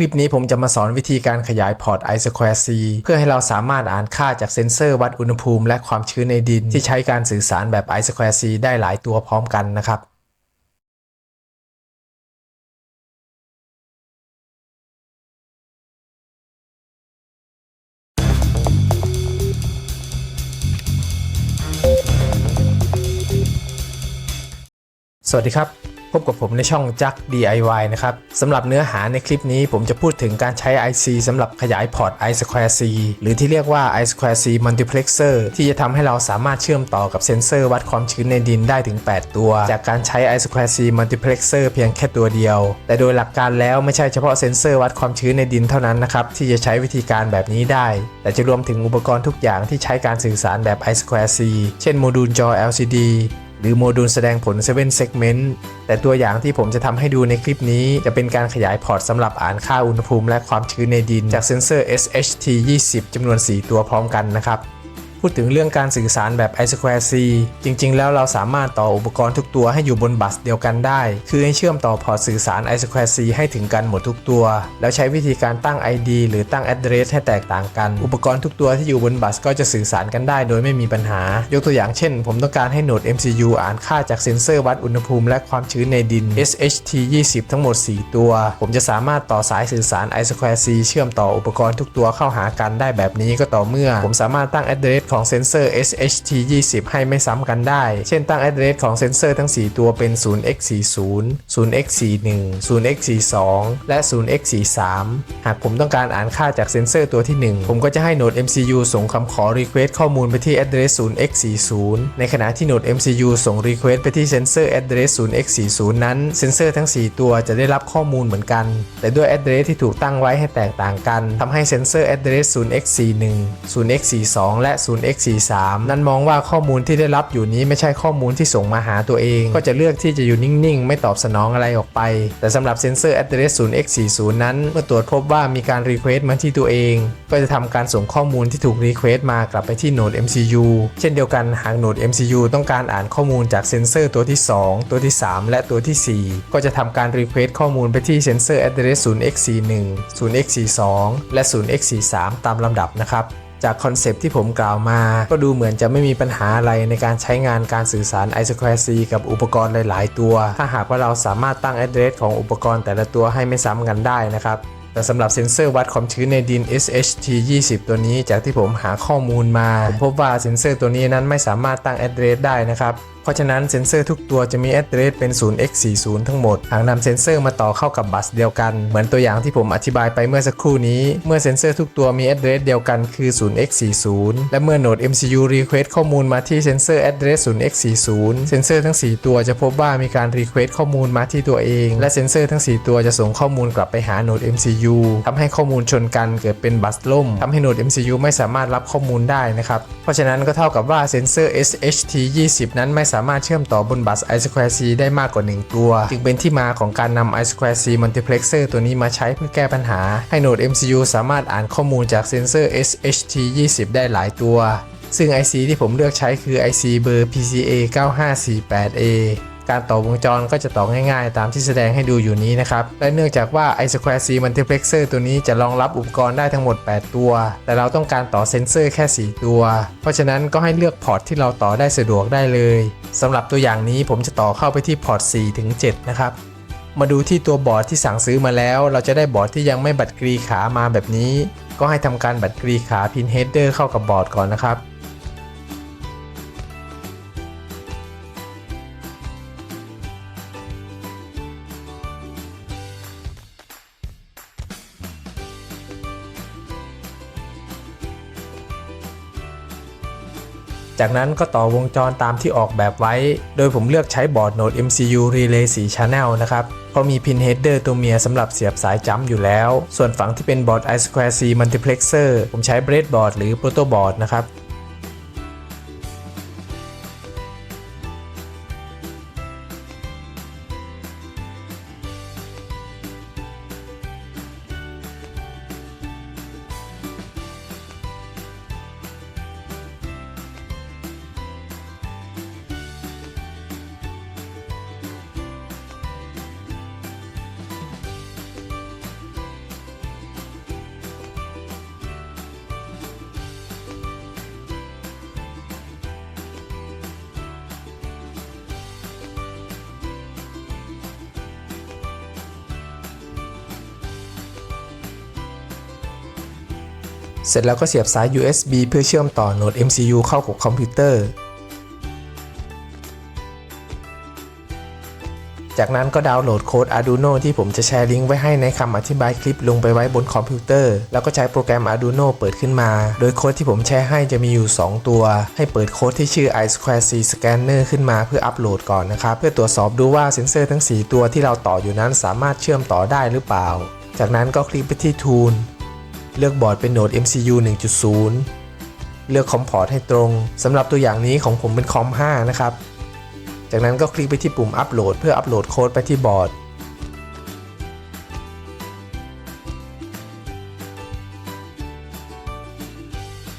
ลิปนี้ผมจะมาสอนวิธีการขยายพอร์ต i Square C เพื่อให้เราสามารถอ่านค่าจากเซ็นเซอร์วัดอุณหภูมิและความชื้นในดิน ที่ใช้การสื่อสารแบบ i Square C ได้หลายตัวพร้อมกันนะครับสวัสดีครับ พบกับผมในช่องจัก DIY นะครับสำหรับเนื้อหาในคลิปนี้ผมจะพูดถึงการใช้ IC สำหรับขยายพอร์ต i Square C หรือที่เรียกว่า i Square C Multiplexer ที่จะทำให้เราสามารถเชื่อมต่อกับเซ็นเซอร์วัดความชื้นในดินได้ถึง 8 ตัว จากการใช้ i Square C Multiplexer เพียงแค่ตัวเดียว แต่โดยหลักการแล้วไม่ใช่เฉพาะเซ็นเซอร์วัดความชื้นในดินเท่านั้นนะครับที่จะใช้วิธีการแบบนี้ได้ แต่จะรวมถึงอุปกรณ์ทุกอย่างที่ใช้การสื่อสารแบบ i Square C เช่นโมดูลจอ LCD หรือโมดูลแสดงผล 7 segment แต่ตัวอย่างที่ผมจะทำให้ดูในคลิปนี้ จะเป็นการขยายพอร์ตสำหรับอ่านค่าอุณหภูมิและความชื้นในดินจากเซ็นเซอร์ SHT 20จำนวน 4 ตัวพร้อมกันนะครับ พูดถึงเรื่องการสื่อสารแบบ i Square C จริง ๆ แล้วเราสามารถต่ออุปกรณ์ทุกตัวให้อยู่บนบัสเดียวกันได้ คือให้เชื่อมต่อพอร์ตสื่อสาร i Square C ให้ถึงกันหมดทุกตัว แล้วใช้วิธีการตั้ง ID หรือตั้ง address ให้แตกต่างกัน อุปกรณ์ทุกตัวที่อยู่บนบัสก็จะสื่อสารกันได้โดยไม่มีปัญหา ยกตัวอย่างเช่น ผมต้องการให้โหนด MCU อ่านค่าจากเซ็นเซอร์วัดอุณหภูมิและความชื้นในดิน SHT 20 ทั้งหมด 4 ตัว ผมจะสามารถต่อสายสื่อสาร i Square C เชื่อมต่ออุปกรณ์ทุกตัวเข้าหากันได้แบบนี้ก็ต่อเมื่อ ผมสามารถตั้ง address ของเซ็นเซอร์ SHT 20ให้ไม่ซ้ำกันได้ เช่นตั้ง address ของเซ็นเซอร์ทั้ง 4 ตัวเป็น 0x40 0x41 0x42 และ 0x43 หากผมต้องการอ่านค่าจากเซ็นเซอร์ตัวที่ 1 ผมก็จะให้โหนด MCU ส่งคำขอ request ข้อมูลไปที่ address 0x40 ในขณะที่โหนด MCU ส่ง request ไปที่เซ็นเซอร์ address 0x40 นั้น เซ็นเซอร์ทั้ง 4 ตัวจะได้รับข้อมูลเหมือนกัน แต่ด้วย address ที่ถูกตั้งไว้ให้แตกต่างกันทำให้เซ็นเซอร์ address 0x41 0x42 และ X43 นั้นมองว่าข้อมูลที่ได้รับอยู่นี้ไม่ใช่ข้อมูลที่ส่งมาหาตัวเอง ก็จะเลือกที่จะอยู่นิ่งๆ ไม่ตอบสนองอะไรออกไป แต่สำหรับเซนเซอร์ address 0x40 นั้น เมื่อตรวจพบว่ามีการ request มาที่ตัวเอง ก็จะทำการส่งข้อมูลที่ถูก request มากลับไปที่โหนด MCU เช่นเดียวกันหากโหนด MCU ต้องการอ่านข้อมูลจากเซนเซอร์ตัวที่ 2 ตัวที่ 3 และตัวที่ 4 ก็จะทำการ request ข้อมูลไปที่เซนเซอร์ address 0x41 0x42 และ 0x43 ตามลำดับนะครับ จากคอนเซปที่ผมกล่าวมา ก็ดูเหมือนจะไม่มีปัญหาอะไรในการใช้งานการสื่อสาร i2c กับอุปกรณ์หลาย ๆ ตัว ถ้าหากว่าเราสามารถตั้ง address ของอุปกรณ์แต่ละตัวให้ไม่ซ้ำกันได้นะครับแต่สำหรับเซ็นเซอร์วัดความชื้นในดิน SHT 20 ตัวนี้จากที่ผมหาข้อมูลมา ผมพบว่าเซ็นเซอร์ตัวนี้นั้นไม่สามารถตั้ง address ได้นะครับ ราะฉะนั้นเซ็นเซอร์ทุกตัวจะมี address เป็น 0x40 ทั้งหมด หากนำเซ็นเซอร์มาต่อเข้ากับบัสเดียวกัน เหมือนตัวอย่างที่ผมอธิบายไปเมื่อสักครู่นี้ เมื่อเซ็นเซอร์ทุกตัวมี address เดียวกันคือ 0x40 และเมื่อโหนด MCU request ข้อมูลมาที่เซ็นเซอร์ address 0x40 เซ็นเซอร์ทั้ง 4 ตัวจะพบว่ามีการ request ข้อมูลมาที่ตัวเอง และเซ็นเซอร์ทั้ง 4 ตัวจะส่งข้อมูลกลับไปหาโหนด MCU ทำให้ข้อมูลชนกันเกิดเป็นบัสล่มทำให้โหนด MCU ไม่สามารถรับข้อมูลได้นะครับ เพราะฉะนั้นก็เท่ากับว่าเซ็นเซอร์ SHT 20นั้นไม่สาามารถเชื่อมต่อบนบัส I2C ได้มากกว่า 1 ตัว จึงเป็นที่มาของการนำ I2C Multiplexer ตัวนี้มาใช้เพื่อแก้ปัญหา ให้โหนด MCU สามารถอ่านข้อมูลจากเซ็นเซอร์ SHT 20 ได้หลายตัว ซึ่ง IC ที่ผมเลือกใช้คือ IC เบอร์ PCA 9548A การต่อวงจรก็จะต่อง่ายๆ ตามที่แสดงให้ดูอยู่นี้นะครับ และเนื่องจากว่า i Square C Multiplexer ตัวนี้จะรองรับอุปกรณ์ได้ทั้งหมด 8 ตัว แต่เราต้องการต่อเซ็นเซอร์แค่ 4 ตัว เพราะฉะนั้นก็ให้เลือกพอร์ตที่เราต่อได้สะดวกได้เลยสำหรับตัวอย่างนี้ผมจะต่อเข้าไปที่พอร์ต4ถึง7นะครับมาดูที่ตัวบอร์ดที่สั่งซื้อมาแล้ว เราจะได้บอร์ดที่ยังไม่บัดกรีขามาแบบนี้ ก็ให้ทำการบัดกรีขาพินเฮดเดอร์เข้ากับบอร์ดก่อนนะครับ จากนั้นก็ต่อวงจรตามที่ออกแบบไว้ โดยผมเลือกใช้บอร์ดโหนด MCU Relay 4 Channel นะครับ เพราะมีพินเฮดเดอร์ตัวเมียสำหรับเสียบสายจัมป์อยู่แล้ว ส่วนฝั่งที่เป็นบอร์ด I2C Multiplexer ผมใช้ Breadboard หรือ Protoboard นะครับ เสร็จแล้วก็เสียบสาย USB เพื่อเชื่อมต่อโหนด MCU เข้ากับคอมพิวเตอร์ จากนั้นก็ดาวน์โหลดโค้ด Arduino ที่ผมจะแชร์ลิงก์ไว้ให้ในคำอธิบายคลิปลงไปไว้บนคอมพิวเตอร์ แล้วก็ใช้โปรแกรม Arduino เปิดขึ้นมา โดยโค้ดที่ผมแชร์ให้จะมีอยู่ 2 ตัว ให้เปิดโค้ดที่ชื่อ i2c scanner ขึ้นมาเพื่ออัปโหลดก่อนนะครับ เพื่อตรวจสอบดูว่าเซ็นเซอร์ทั้ง 4 ตัวที่เราต่ออยู่นั้นสามารถเชื่อมต่อได้หรือเปล่า จากนั้นก็คลิกไปที่ Tool เลือกบอร์ดเป็นโหนด MCU 1.0 เลือกคอมพอร์ตให้ตรงสำหรับตัวอย่างนี้ของผมเป็นคอม 5 นะครับ จากนั้นก็คลิกไปที่ปุ่มอัปโหลดเพื่ออัปโหลดโค้ดไปที่บอร์ด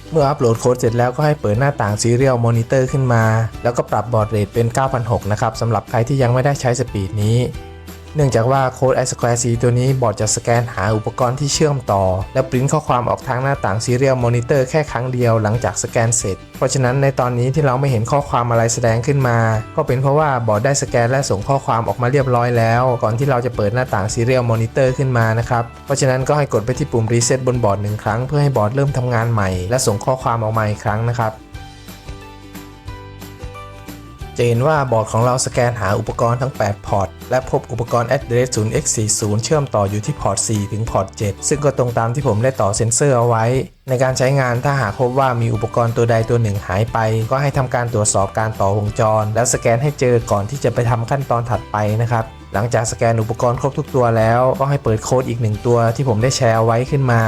เมื่ออัปโหลดโค้ดเสร็จแล้วก็ให้เปิดหน้าต่าง Serial Monitor ขึ้นมา แล้วก็ปรับบอร์ดเรทเป็น9006นะครับสำหรับใครที่ยังไม่ได้ใช้สปีดนี้ เนื่องจากว่าโค้ด i Square C ตัวนี้บอร์ดจะสแกนหาอุปกรณ์ที่เชื่อมต่อ และปริ้นข้อความออกทางหน้าต่าง Serial Monitor แค่ครั้งเดียวหลังจากสแกนเสร็จ เพราะฉะนั้นในตอนนี้ที่เราไม่เห็นข้อความอะไรแสดงขึ้นมา ก็เป็นเพราะว่าบอร์ดได้สแกนและส่งข้อความออกมาเรียบร้อยแล้ว ก่อนที่เราจะเปิดหน้าต่าง Serial Monitor ขึ้นมานะครับเพราะฉะนั้นก็ให้กดไปที่ปุ่ม Reset บนบอร์ดหนึ่งครั้งเพื่อให้บอร์ดเริ่มทำงานใหม่ และส่งข้อความออกมาอีกครั้งนะครับ จะเห็นว่าบอร์ดของเราสแกนหาอุปกรณ์ทั้ง 8 พอร์ต และพบอุปกรณ์ address 0x40 เชื่อมต่ออยู่ที่พอร์ต 4 ถึงพอร์ต 7 ซึ่งก็ตรงตามที่ผมได้ต่อเซ็นเซอร์เอาไว้ ในการใช้งานถ้าหากพบว่ามีอุปกรณ์ตัวใดตัวหนึ่งหายไป ก็ให้ทำการตรวจสอบการต่อวงจร แล้วสแกนให้เจอก่อนที่จะไปทำขั้นตอนถัดไปนะครับหลังจากสแกนอุปกรณ์ครบทุกตัวแล้ว ก็ให้เปิดโค้ดอีกหนึ่งตัวที่ผมได้แชร์เอาไว้ขึ้นมา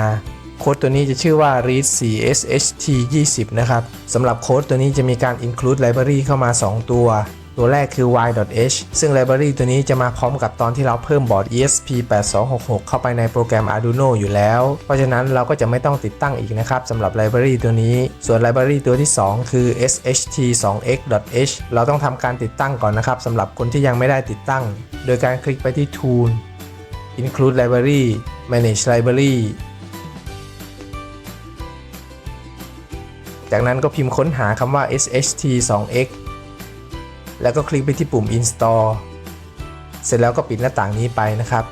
โค้ดตัวนี้จะชื่อว่า read 4 sht 20นะครับสำหรับโค้ดตัวนี้จะมีการ include library เข้ามา 2 ตัว ตัวแรกคือ y.h ซึ่ง library ตัวนี้จะมาพร้อมกับตอนที่เราเพิ่มบอร์ด ESP8266 เข้าไปในโปรแกรม Arduino อยู่แล้ว เพราะฉะนั้นเราก็จะไม่ต้องติดตั้งอีกนะครับสำหรับ library ตัวนี้ ส่วน library ตัวที่ 2 คือ sht2x.h เราต้องทำการติดตั้งก่อนนะครับสำหรับคนที่ยังไม่ได้ติดตั้ง โดยการคลิกไปที่ Tool include library manage library จากนั้นก็พิมพ์ค้นหาคำว่า sht2x แล้วก็คลิกไปที่ปุ่ม install เสร็จแล้วก็ปิดหน้าต่างนี้ไปนะครับ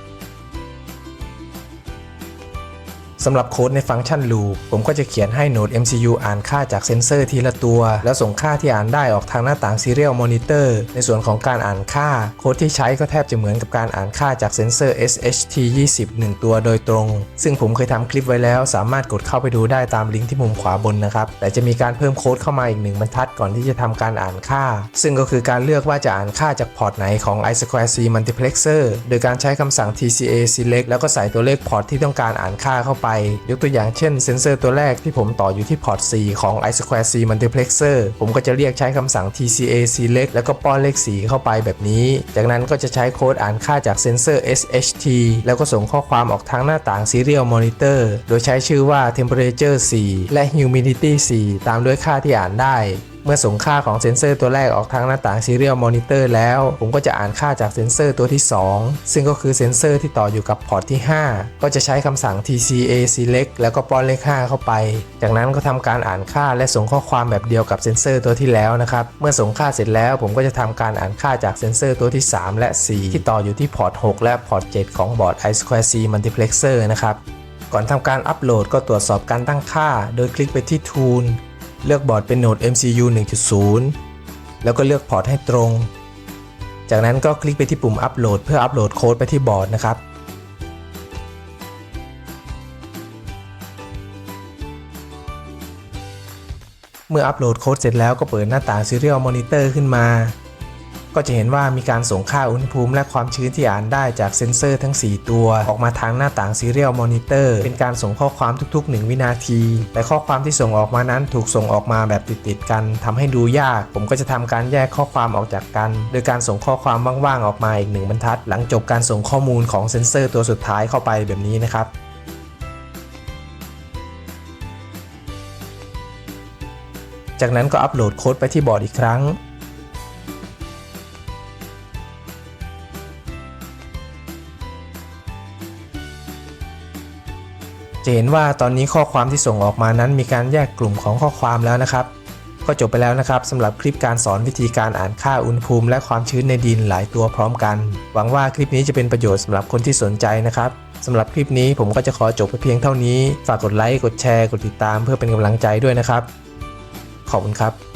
สำหรับโค้ดในฟังก์ชัน loop ผมก็จะเขียนให้โหนด MCU อ่านค่าจากเซนเซอร์ทีละตัว แล้วส่งค่าที่อ่านได้ออกทางหน้าต่าง Serial Monitor ในส่วนของการอ่านค่า โค้ดที่ใช้ก็แทบจะเหมือนกับการอ่านค่าจากเซนเซอร์ SHT20 1 ตัวโดยตรง ซึ่งผมเคยทำคลิปไว้แล้ว สามารถกดเข้าไปดูได้ตามลิงก์ที่มุมขวาบนนะครับ แต่จะมีการเพิ่มโค้ดเข้ามาอีกหนึ่งบรรทัดก่อนที่จะทำการอ่านค่า ซึ่งก็คือการเลือกว่าจะอ่านค่าจากพอร์ตไหนของ i2c multiplexer โดยการใช้คำสั่ง tca select แล้วก็ใส่ตัวเลขพอร์ตที่ต้องการอ่านค่าเข้าไปยกตัวอย่างเช่นเซนเซอร์ตัวแรกที่ผมต่ออยู่ที่พอร์ต4ของ i2c multiplexer ผมก็จะเรียกใช้คำสั่ง tca select แล้วก็ป้อนเลข4เข้าไปแบบนี้ จากนั้นก็จะใช้โค้ดอ่านค่าจากเซนเซอร์ sht แล้วก็ส่งข้อความออกทางหน้าต่าง serial monitor โดยใช้ชื่อว่า temperature 4 และ humidity 4 ตามด้วยค่าที่อ่านได้ เมื่อส่งค่าของเซ็นเซอร์ตัวแรกออกทางหน้าต่าง Serial Monitor แล้ว ผมก็จะอ่านค่าจากเซ็นเซอร์ตัวที่ 2 ซึ่งก็คือเซ็นเซอร์ที่ต่ออยู่กับพอร์ตที่ 5 ก็จะใช้คำสั่ง TCA Select แล้วก็ป้อนเลข 5 เข้าไป จากนั้นก็ทำการอ่านค่าและส่งข้อความแบบเดียวกับเซ็นเซอร์ตัวที่แล้วนะครับ เมื่อส่งค่าเสร็จแล้วผมก็จะทำการอ่านค่าจากเซ็นเซอร์ตัวที่ 3 และ 4 ที่ต่ออยู่ที่พอร์ต 6 และพอร์ต 7 ของบอร์ด i2c Multiplexer นะครับ ก่อนทำการอัปโหลดก็ตรวจสอบการตั้งค่า โดยคลิกไปที่ Tool เลือกบอร์ดเป็นโหนด MCU 1.0 แล้วก็เลือกพอร์ตให้ตรง จากนั้นก็คลิกไปที่ปุ่มอัปโหลดเพื่ออัปโหลดโค้ดไปที่บอร์ดนะครับ เมื่ออัปโหลดโค้ดเสร็จแล้วก็เปิดหน้าต่าง Serial Monitor ขึ้นมา ก็จะเห็นว่ามีการส่งค่าอุณหภูมิและความชื้นที่อ่านได้จากเซ็นเซอร์ทั้ง 4 ตัว ออกมาทางหน้าต่าง Serial Monitor เป็นการส่งข้อความทุก ๆ 1 วินาที แต่ข้อความที่ส่งออกมานั้นถูกส่งออกมาแบบติดๆกันทำให้ดูยาก ผมก็จะทำการแยกข้อความออกจากกัน โดยการส่งข้อความว่างๆออกมาอีกหนึ่งบรรทัด หลังจบการส่งข้อมูลของเซ็นเซอร์ตัวสุดท้ายเข้าไปแบบนี้นะครับจากนั้นก็อัปโหลดโค้ดไปที่บอร์ดอีกครั้ง จะเห็นว่าตอนนี้ข้อความที่ส่งออกมานั้นมีการแยกกลุ่มของข้อความแล้วนะครับ ก็จบไปแล้วนะครับสำหรับคลิปการสอนวิธีการอ่านค่าอุณหภูมิ และความชื้นในดินหลายตัวพร้อมกัน หวังว่าคลิปนี้จะเป็นประโยชน์สำหรับคนที่สนใจนะครับสำหรับคลิปนี้ผมก็จะขอจบไปเพียงเท่านี้ ฝากกดไลค์กดแชร์ กดติดตามเพื่อเป็นกำลังใจด้วยนะครับ ขอบคุณครับ